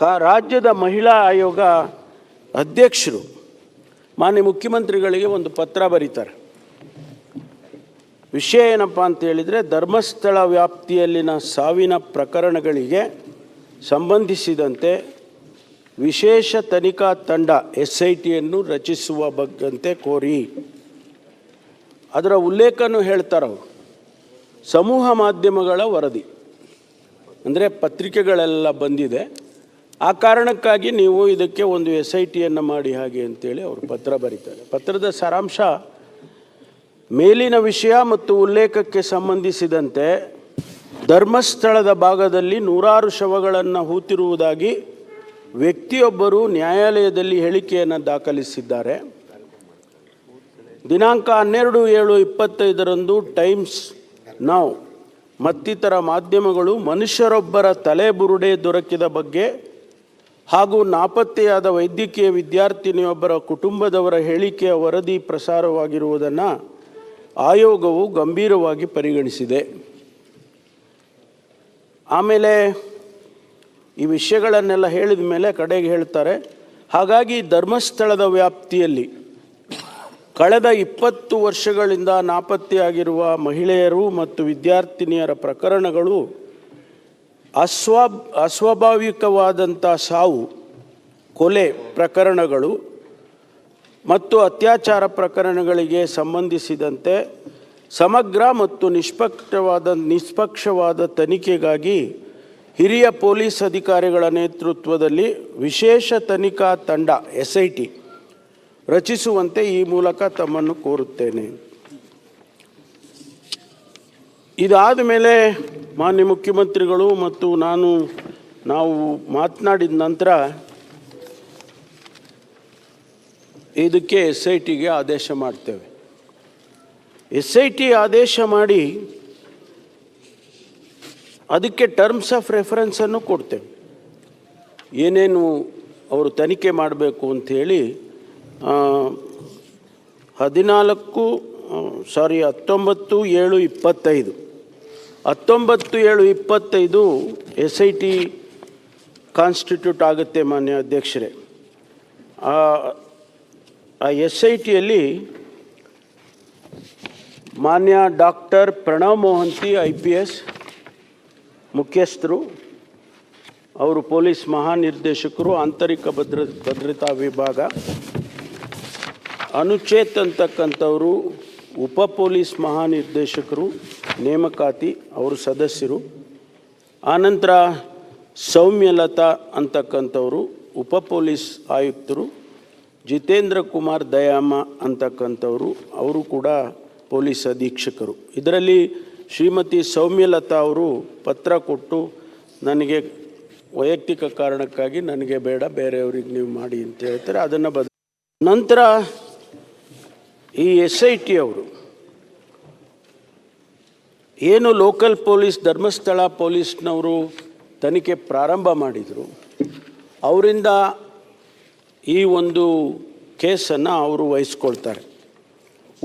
ಕಾ ರಾಜ್ಯದ ಮಹಿಳಾ ಆಯೋಗ ಅಧ್ಯಕ್ಷರು, ಮಾನ್ಯ ಮುಖ್ಯಮಂತ್ರಿಗಳಿಗೆ ಒಂದು ಪತ್ರ ಬರೀತಾರೆ. ವಿಷಯ ಏನಪ್ಪ ಅಂತ ಹೇಳಿದರೆ, ಧರ್ಮಸ್ಥಳ ವ್ಯಾಪ್ತಿಯಲ್ಲಿನ ಸಾವಿನ ಪ್ರಕರಣಗಳಿಗೆ ಸಂಬಂಧಿಸಿದಂತೆ ವಿಶೇಷ ತನಿಖಾ ತಂಡ ಎಸ್ ಐ ಟಿಯನ್ನು ರಚಿಸುವ ಬಗ್ಗಂತೆ ಕೋರಿ. ಅದರ ಉಲ್ಲೇಖನೂ ಹೇಳ್ತಾರವರು ಸಮೂಹ ಮಾಧ್ಯಮಗಳ ವರದಿ, ಅಂದರೆ ಪತ್ರಿಕೆಗಳೆಲ್ಲ ಬಂದಿದೆ. ಆ ಕಾರಣಕ್ಕಾಗಿ ನೀವು ಇದಕ್ಕೆ ಒಂದು ಎಸ್ ಐ ಟಿಯನ್ನು ಮಾಡಿ ಹಾಗೆ ಅಂತೇಳಿ ಅವರು ಪತ್ರ ಬರೀತಾರೆ. ಪತ್ರದ ಸಾರಾಂಶ, ಮೇಲಿನ ವಿಷಯ ಮತ್ತು ಉಲ್ಲೇಖಕ್ಕೆ ಸಂಬಂಧಿಸಿದಂತೆ ಧರ್ಮಸ್ಥಳದ ಭಾಗದಲ್ಲಿ ನೂರಾರು ಶವಗಳನ್ನು ಹೂತಿರುವುದಾಗಿ ವ್ಯಕ್ತಿಯೊಬ್ಬರು ನ್ಯಾಯಾಲಯದಲ್ಲಿ ಹೇಳಿಕೆಯನ್ನು ದಾಖಲಿಸಿದ್ದಾರೆ. ದಿನಾಂಕ ಹನ್ನೆರಡು ಏಳು ಇಪ್ಪತ್ತೈದರಂದು ಟೈಮ್ಸ್ ನಾವು ಮತ್ತಿತರ ಮಾಧ್ಯಮಗಳು ಮನುಷ್ಯರೊಬ್ಬರ ತಲೆಬುರುಡೆ ದೊರಕಿದ ಬಗ್ಗೆ ಹಾಗೂ ನಾಪತ್ತೆಯಾದ ವೈದ್ಯಕೀಯ ವಿದ್ಯಾರ್ಥಿನಿಯೊಬ್ಬರ ಕುಟುಂಬದವರ ಹೇಳಿಕೆಯ ವರದಿ ಪ್ರಸಾರವಾಗಿರುವುದನ್ನು ಆಯೋಗವು ಗಂಭೀರವಾಗಿ ಪರಿಗಣಿಸಿದೆ. ಆಮೇಲೆ ಈ ವಿಷಯಗಳನ್ನೆಲ್ಲ ಹೇಳಿದ ಮೇಲೆ ಕಡೆಗೆ ಹೇಳ್ತಾರೆ, ಹಾಗಾಗಿ ಧರ್ಮಸ್ಥಳದ ವ್ಯಾಪ್ತಿಯಲ್ಲಿ ಕಳೆದ ಇಪ್ಪತ್ತು ವರ್ಷಗಳಿಂದ ನಾಪತ್ತೆಯಾಗಿರುವ ಮಹಿಳೆಯರು ಮತ್ತು ವಿದ್ಯಾರ್ಥಿನಿಯರ ಪ್ರಕರಣಗಳು ಅಸ್ವಾ ಅಸ್ವಾಭಾವಿಕವಾದಂಥ ಸಾವು, ಕೊಲೆ ಪ್ರಕರಣಗಳು ಮತ್ತು ಅತ್ಯಾಚಾರ ಪ್ರಕರಣಗಳಿಗೆ ಸಂಬಂಧಿಸಿದಂತೆ ಸಮಗ್ರ ಮತ್ತು ನಿಷ್ಪಕ್ಷವಾದ ನಿಷ್ಪಕ್ಷವಾದ ತನಿಖೆಗಾಗಿ ಹಿರಿಯ ಪೊಲೀಸ್ ಅಧಿಕಾರಿಗಳ ನೇತೃತ್ವದಲ್ಲಿ ವಿಶೇಷ ತನಿಖಾ ತಂಡ ಎಸ್ ಐ ಟಿ ರಚಿಸುವಂತೆ ಈ ಮೂಲಕ ತಮ್ಮನ್ನು ಕೋರುತ್ತೇನೆ. ಇದಾದ ಮೇಲೆ ಮಾನ್ಯ ಮುಖ್ಯಮಂತ್ರಿಗಳು ಮತ್ತು ನಾನು, ನಾವು ಮಾತನಾಡಿದ ನಂತರ ಇದಕ್ಕೆ ಎಸ್ ಐ ಟಿಗೆ ಆದೇಶ ಮಾಡ್ತೇವೆ. ಎಸ್ ಐ ಟಿ ಆದೇಶ ಮಾಡಿ ಅದಕ್ಕೆ ಟರ್ಮ್ಸ್ ಆಫ್ ರೆಫರೆನ್ಸನ್ನು ಕೊಡ್ತೇವೆ. ಏನೇನು ಅವರು ತನಿಖೆ ಮಾಡಬೇಕು ಅಂಥೇಳಿ ಹದಿನಾಲ್ಕು ಸಾರಿ ಹತ್ತೊಂಬತ್ತು, ಏಳು, ಇಪ್ಪತ್ತೈದು. ಹತ್ತೊಂಬತ್ತು ಏಳು ಇಪ್ಪತ್ತೈದು ಎಸ್ ಐ ಟಿ ಕಾನ್ಸ್ಟಿಟ್ಯೂಟ್ ಆಗುತ್ತೆ ಮಾನ್ಯ ಅಧ್ಯಕ್ಷರೇ. ಆ ಎಸ್ ಐ ಟಿಯಲ್ಲಿ ಮಾನ್ಯ doctor Pranav Mohanty, I P S ಮುಖ್ಯಸ್ಥರು, ಅವರು ಪೊಲೀಸ್ ಮಹಾನಿರ್ದೇಶಕರು, ಆಂತರಿಕ ಭದ್ರ, ಭದ್ರತಾ ವಿಭಾಗ, ಅನುಚೇತ್ ಅಂತಕ್ಕಂಥವರು ಉಪ ಪೊಲೀಸ್ ಮಹಾನಿರ್ದೇಶಕರು, ನೇಮಕಾತಿ, ಅವರು ಸದಸ್ಯರು, ಆನಂತರ ಸೌಮ್ಯಲತಾ ಅಂತಕ್ಕಂಥವರು, ಉಪ ಪೊಲೀಸ್ ಆಯುಕ್ತರು, ಜಿತೇಂದ್ರ ಕುಮಾರ್ ದಯಾಮ ಅಂತಕ್ಕಂಥವರು, ಅವರು ಕೂಡ ಪೊಲೀಸ್ ಅಧೀಕ್ಷಕರು. ಇದರಲ್ಲಿ ಶ್ರೀಮತಿ ಸೌಮ್ಯಲತಾ ಅವರು ಪತ್ರ ಕೊಟ್ಟು ನನಗೆ ವೈಯಕ್ತಿಕ ಕಾರಣಕ್ಕಾಗಿ ನನಗೆ ಬೇಡ, ಬೇರೆಯವ್ರಿಗೆ ನೀವು ಮಾಡಿ ಅಂತ ಹೇಳ್ತಾರೆ. ಅದನ್ನು ಬದ ನಂತರ ಈ ಎಸ್ ಐ ಟಿ ಅವರು ಏನು ಲೋಕಲ್ ಪೊಲೀಸ್ ಧರ್ಮಸ್ಥಳ ಪೊಲೀಸ್ನವರು ತನಿಖೆ ಪ್ರಾರಂಭ ಮಾಡಿದರು, ಅವರಿಂದ ಈ ಒಂದು ಕೇಸನ್ನು ಅವರು ವಹಿಸ್ಕೊಳ್ತಾರೆ.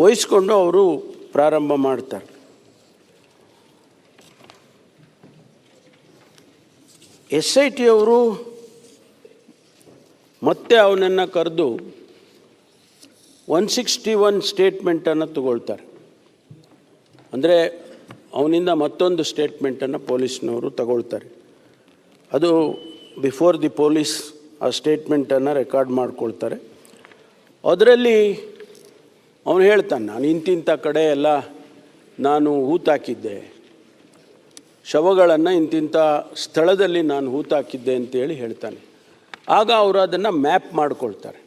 ವಹಿಸ್ಕೊಂಡು ಅವರು ಪ್ರಾರಂಭ ಮಾಡ್ತಾರೆ. ಎಸ್ ಐ ಟಿ ಅವರು ಮತ್ತೆ ಅವನನ್ನು ಕರೆದು ಒನ್ ಸಿಕ್ಸ್ಟಿ ಒನ್ ಸ್ಟೇಟ್ಮೆಂಟನ್ನು ತಗೊಳ್ತಾರೆ. ಅಂದರೆ ಅವನಿಂದ ಮತ್ತೊಂದು ಸ್ಟೇಟ್ಮೆಂಟನ್ನು ಪೊಲೀಸ್ನವರು ತಗೊಳ್ತಾರೆ. ಅದು ಬಿಫೋರ್ ದಿ ಪೊಲೀಸ್ ಆ ಸ್ಟೇಟ್ಮೆಂಟನ್ನು ರೆಕಾರ್ಡ್ ಮಾಡ್ಕೊಳ್ತಾರೆ. ಅದರಲ್ಲಿ ಅವನು ಹೇಳ್ತಾನೆ, ನಾನು ಇಂತಿಂಥ ಕಡೆ ಎಲ್ಲ ನಾನು ಹೂತಾಕಿದ್ದೆ ಶವಗಳನ್ನು ಇಂತಿಂಥ ಸ್ಥಳದಲ್ಲಿ ನಾನು ಹೂತಾಕಿದ್ದೆ ಅಂತೇಳಿ ಹೇಳ್ತಾನೆ. ಆಗ ಅವರು ಅದನ್ನು ಮ್ಯಾಪ್ ಮಾಡ್ಕೊಳ್ತಾರೆ.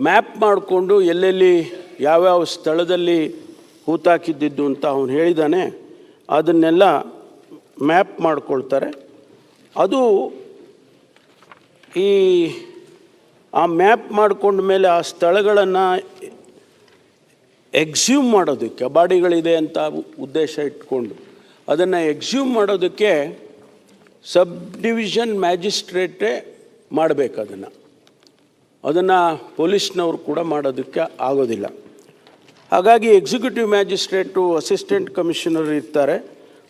ಮ್ಯಾಪ್ ಮಾಡಿಕೊಂಡು ಎಲ್ಲೆಲ್ಲಿ ಯಾವ್ಯಾವ ಸ್ಥಳದಲ್ಲಿ ಹೂತಾಕಿದ್ದಿದ್ದು ಅಂತ ಅವನು ಹೇಳಿದ್ದಾನೆ ಅದನ್ನೆಲ್ಲ ಮ್ಯಾಪ್ ಮಾಡಿಕೊಳ್ತಾರೆ. ಅದು ಈ ಆ ಮ್ಯಾಪ್ ಮಾಡಿಕೊಂಡ ಮೇಲೆ ಆ ಸ್ಥಳಗಳನ್ನು ಎಕ್ಸ್ಯೂಮ್ ಮಾಡೋದಕ್ಕೆ, ಬಾಡಿಗಳಿದೆ ಅಂತ ಉದ್ದೇಶ ಇಟ್ಕೊಂಡು ಅದನ್ನು ಎಕ್ಸ್ಯೂಮ್ ಮಾಡೋದಕ್ಕೆ ಸಬ್ ಡಿವಿಷನ್ ಮ್ಯಾಜಿಸ್ಟ್ರೇಟೇ ಮಾಡಬೇಕು ಅದನ್ನು. ಅದನ್ನು ಪೊಲೀಸ್ನವರು ಕೂಡ ಮಾಡೋದಕ್ಕೆ ಆಗೋದಿಲ್ಲ. ಹಾಗಾಗಿ ಎಕ್ಸಿಕ್ಯೂಟಿವ್ ಮ್ಯಾಜಿಸ್ಟ್ರೇಟು ಅಸಿಸ್ಟೆಂಟ್ ಕಮಿಷನರ್ ಇರ್ತಾರೆ.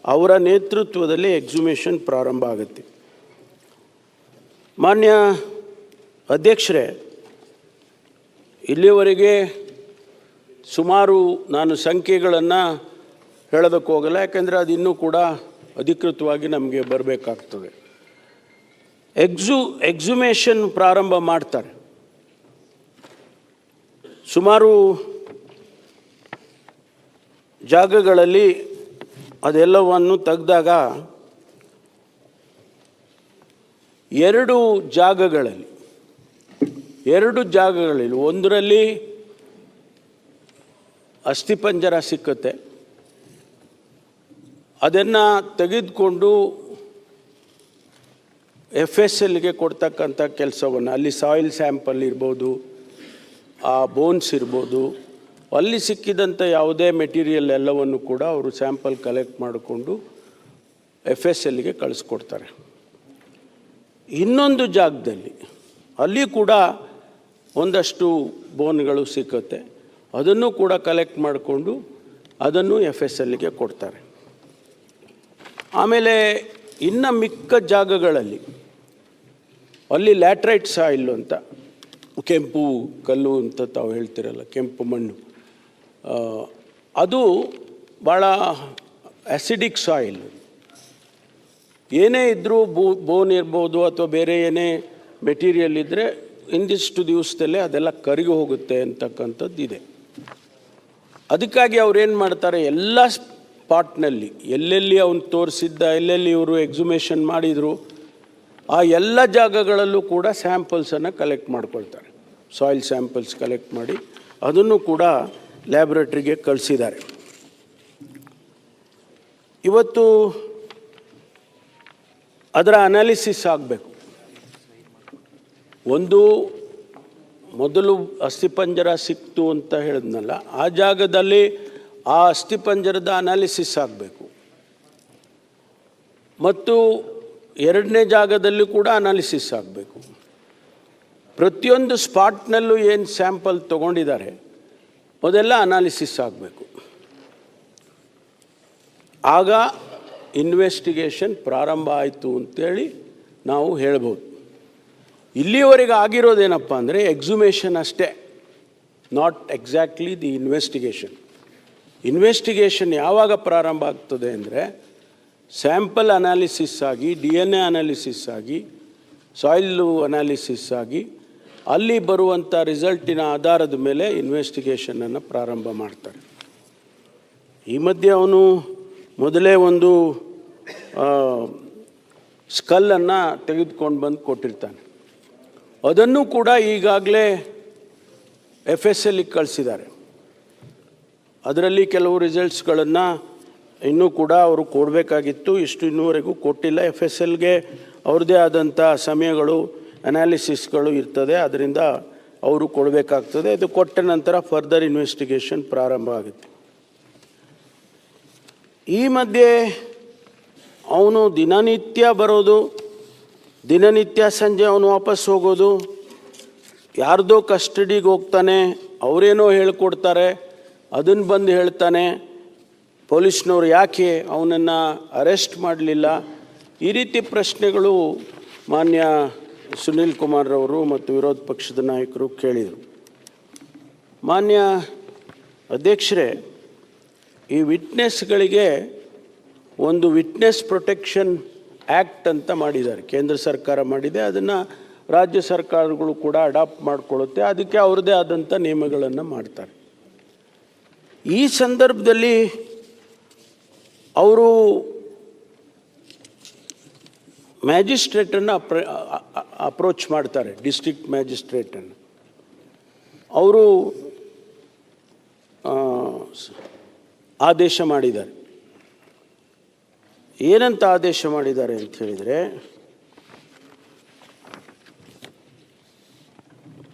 ಅವರ ನೇತೃತ್ವದಲ್ಲಿ ಎಕ್ಸಿಮೇಷನ್ ಪ್ರಾರಂಭ ಆಗುತ್ತೆ. ಮಾನ್ಯ ಅಧ್ಯಕ್ಷರೇ ಇಲ್ಲಿಯವರೆಗೆ ಸುಮಾರು ನಾನು ಸಂಖ್ಯೆಗಳನ್ನು ಹೇಳೋದಕ್ಕೆ ಹೋಗಲ್ಲ, ಯಾಕೆಂದರೆ ಅದು ಇನ್ನೂ ಕೂಡ ಅಧಿಕೃತವಾಗಿ ನಮಗೆ ಬರಬೇಕಾಗ್ತದೆ. ಎಕ್ಸು ಎಕ್ಸುಮೇಷನ್ ಪ್ರಾರಂಭ ಮಾಡ್ತಾರೆ. ಸುಮಾರು ಜಾಗಗಳಲ್ಲಿ ಅದೆಲ್ಲವನ್ನು ತೆಗೆದಾಗ ಎರಡು ಜಾಗಗಳಲ್ಲಿ ಎರಡು ಜಾಗಗಳಲ್ಲಿ, ಒಂದರಲ್ಲಿ ಅಸ್ಥಿಪಂಜರ ಸಿಕ್ಕುತ್ತೆ. ಅದನ್ನು ತೆಗೆದುಕೊಂಡು ಎಫ್ ಎಸ್ ಎಲ್ಗೆ ಕೊಡ್ತಕ್ಕಂಥ ಕೆಲಸವನ್ನು, ಅಲ್ಲಿ ಸಾಯಿಲ್ ಸ್ಯಾಂಪಲ್ ಇರ್ಬೋದು ಆ ಬೋನ್ಸ್ ಇರ್ಬೋದು, ಅಲ್ಲಿ ಸಿಕ್ಕಿದಂಥ ಯಾವುದೇ ಮೆಟೀರಿಯಲ್ ಎಲ್ಲವನ್ನು ಕೂಡ ಅವರು ಸ್ಯಾಂಪಲ್ ಕಲೆಕ್ಟ್ ಮಾಡಿಕೊಂಡು ಎಫ್ ಎಸ್ ಎಲ್ಗೆ ಕಳಿಸ್ಕೊಡ್ತಾರೆ. ಇನ್ನೊಂದು ಜಾಗದಲ್ಲಿ ಅಲ್ಲಿ ಕೂಡ ಒಂದಷ್ಟು ಬೋನ್ಗಳು ಸಿಕ್ಕುತ್ತೆ. ಅದನ್ನು ಕೂಡ ಕಲೆಕ್ಟ್ ಮಾಡಿಕೊಂಡು ಅದನ್ನು ಎಫ್ ಎಸ್ ಎಲ್ಗೆ ಕೊಡ್ತಾರೆ. ಆಮೇಲೆ ಇನ್ನು ಮಿಕ್ಕ ಜಾಗಗಳಲ್ಲಿ ಅಲ್ಲಿ ಲ್ಯಾಟ್ರೈಟ್ ಸಾಯಿಲ್ ಅಂತ ಕೆಂಪು ಕಲ್ಲು ಅಂತ ತಾವು ಹೇಳ್ತಿರಲ್ಲ, ಕೆಂಪು ಮಣ್ಣು. ಅದು ಭಾಳ ಆ್ಯಸಿಡಿಕ್ ಸಾಯಿಲ್ ಏನೇ ಇದ್ದರೂ ಬೋ ಬೋನ್ ಇರ್ಬೋದು ಅಥವಾ ಬೇರೆ ಏನೇ ಮೆಟೀರಿಯಲ್ ಇದ್ದರೆ ಇಂದಿಷ್ಟು ದಿವಸದಲ್ಲೇ ಅದೆಲ್ಲ ಕರಗಿ ಹೋಗುತ್ತೆ ಅಂತಕ್ಕಂಥದ್ದು ಇದೆ. ಅದಕ್ಕಾಗಿ ಅವ್ರೇನು ಮಾಡ್ತಾರೆ, ಎಲ್ಲ ಸ್ಪಾಟ್ನಲ್ಲಿ ಎಲ್ಲೆಲ್ಲಿ ಅವನು ತೋರಿಸಿದ್ದ, ಎಲ್ಲೆಲ್ಲಿ ಇವರು ಎಕ್ಸುಮೇಷನ್ ಮಾಡಿದರು, ಆ ಎಲ್ಲ ಜಾಗಗಳಲ್ಲೂ ಕೂಡ ಸ್ಯಾಂಪಲ್ಸನ್ನು ಕಲೆಕ್ಟ್ ಮಾಡ್ಕೊಳ್ತಾರೆ. ಸಾಯಿಲ್ ಸ್ಯಾಂಪಲ್ಸ್ ಕಲೆಕ್ಟ್ ಮಾಡಿ ಅದನ್ನು ಕೂಡ ಲ್ಯಾಬ್ರೇಟ್ರಿಗೆ ಕಳಿಸಿದ್ದಾರೆ. ಇವತ್ತು ಅದರ ಅನಾಲಿಸಿಸ್ ಆಗಬೇಕು. ಒಂದು ಮೊದಲು ಅಸ್ಥಿಪಂಜರ ಸಿಕ್ತು ಅಂತ ಹೇಳಿದ್ನಲ್ಲ, ಆ ಜಾಗದಲ್ಲಿ ಆ ಅಸ್ಥಿಪಂಜರದ ಅನಾಲಿಸಿಸ್ ಆಗಬೇಕು. ಮತ್ತು ಎರಡನೇ ಜಾಗದಲ್ಲಿ ಕೂಡ ಅನಾಲಿಸಿಸ್ ಆಗಬೇಕು. ಪ್ರತಿಯೊಂದು ಸ್ಪಾಟ್ನಲ್ಲೂ ಏನು ಸ್ಯಾಂಪಲ್ ತೊಗೊಂಡಿದ್ದಾರೆ, ಅದೆಲ್ಲ ಅನಾಲಿಸಿಸ್ ಆಗಬೇಕು. ಆಗ ಇನ್ವೆಸ್ಟಿಗೇಷನ್ ಪ್ರಾರಂಭ ಆಯಿತು ಅಂತೇಳಿ ನಾವು ಹೇಳ್ಬೋದು. ಇಲ್ಲಿಯವರೆಗೆ ಆಗಿರೋದೇನಪ್ಪ ಅಂದರೆ ಎಕ್ಸುಮೇಷನ್ ಅಷ್ಟೇ, not exactly the investigation. Investigation ಯಾವಾಗ ಪ್ರಾರಂಭ ಆಗ್ತದೆ ಅಂದರೆ ಸ್ಯಾಂಪಲ್ ಅನಾಲಿಸಿಸ್ ಆಗಿ, ಡಿ ಎನ್ ಎ ಅನಾಲಿಸಿಸ್ ಆಗಿ, ಸಾಯಿಲ್ ಅನಾಲಿಸಿಸ್ ಆಗಿ ಅಲ್ಲಿ ಬರುವಂಥ ರಿಸಲ್ಟಿನ ಆಧಾರದ ಮೇಲೆ ಇನ್ವೆಸ್ಟಿಗೇಷನನ್ನು ಪ್ರಾರಂಭ ಮಾಡ್ತಾರೆ. ಈ ಮಧ್ಯೆ ಅವನು ಮೊದಲೇ ಒಂದು ಸ್ಕಲ್ಲನ್ನು ತೆಗೆದುಕೊಂಡು ಬಂದು ಕೊಟ್ಟಿರ್ತಾನೆ. ಅದನ್ನು ಕೂಡ ಈಗಾಗಲೇ ಎಫ್ ಎಸ್ ಎಲ್ಲಿಗೆ ಕಳಿಸಿದ್ದಾರೆ. ಅದರಲ್ಲಿ ಕೆಲವು ರಿಸಲ್ಟ್ಸ್ಗಳನ್ನು ಇನ್ನೂ ಕೂಡ ಅವರು ಕೊಡಬೇಕಾಗಿತ್ತು. ಇಷ್ಟು ಇನ್ನೂವರೆಗೂ ಕೊಟ್ಟಿಲ್ಲ. ಎಫ್ ಎಸ್ ಎಲ್ಗೆ ಅವ್ರದ್ದೇ ಆದಂಥ ಸಮಯಗಳು ಅನಾಲಿಸಿಸ್ಗಳು ಇರ್ತದೆ, ಅದರಿಂದ ಅವರು ಕೊಡಬೇಕಾಗ್ತದೆ. ಅದು ಕೊಟ್ಟ ನಂತರ ಫರ್ದರ್ ಇನ್ವೆಸ್ಟಿಗೇಷನ್ ಪ್ರಾರಂಭ ಆಗುತ್ತೆ. ಈ ಮಧ್ಯೆ ಅವನು ದಿನನಿತ್ಯ ಬರೋದು, ದಿನನಿತ್ಯ ಸಂಜೆ ಅವನು ವಾಪಸ್ ಹೋಗೋದು, ಯಾರ್ದೋ ಕಸ್ಟಡಿಗೆ ಹೋಗ್ತಾನೆ, ಅವರೇನೋ ಹೇಳ್ಕೊಡ್ತಾರೆ ಅದನ್ನು ಬಂದು ಹೇಳ್ತಾನೆ, ಪೊಲೀಸ್ನವ್ರು ಯಾಕೆ ಅವನನ್ನು ಅರೆಸ್ಟ್ ಮಾಡಲಿಲ್ಲ? ಈ ರೀತಿ ಪ್ರಶ್ನೆಗಳು ಮಾನ್ಯ ಸುನೀಲ್ ಕುಮಾರ್ರವರು ಮತ್ತು ವಿರೋಧ ಪಕ್ಷದ ನಾಯಕರು ಕೇಳಿದರು. ಮಾನ್ಯ ಅಧ್ಯಕ್ಷರೇ, ಈ ವಿಟ್ನೆಸ್ಗಳಿಗೆ ಒಂದು ವಿಟ್ನೆಸ್ ಪ್ರೊಟೆಕ್ಷನ್ ಆ್ಯಕ್ಟ್ ಅಂತ ಮಾಡಿದ್ದಾರೆ. ಕೇಂದ್ರ ಸರ್ಕಾರ ಮಾಡಿದೆ, ಅದನ್ನು ರಾಜ್ಯ ಸರ್ಕಾರಗಳು ಕೂಡ ಅಡಾಪ್ಟ್ ಮಾಡಿಕೊಳ್ಳುತ್ತೆ, ಅದಕ್ಕೆ ಅವ್ರದ್ದೇ ಆದಂಥ ನಿಯಮಗಳನ್ನು ಮಾಡ್ತಾರೆ. ಈ ಸಂದರ್ಭದಲ್ಲಿ ಅವರು ಮ್ಯಾಜಿಸ್ಟ್ರೇಟನ್ನು ಅಪ್ರ ಅಪ್ರೋಚ್ ಮಾಡ್ತಾರೆ ಡಿಸ್ಟ್ರಿಕ್ಟ್ ಮ್ಯಾಜಿಸ್ಟ್ರೇಟನ್ನು ಅವರು ಆದೇಶ ಮಾಡಿದ್ದಾರೆ. ಏನಂತ ಆದೇಶ ಮಾಡಿದ್ದಾರೆ ಅಂತ ಹೇಳಿದರೆ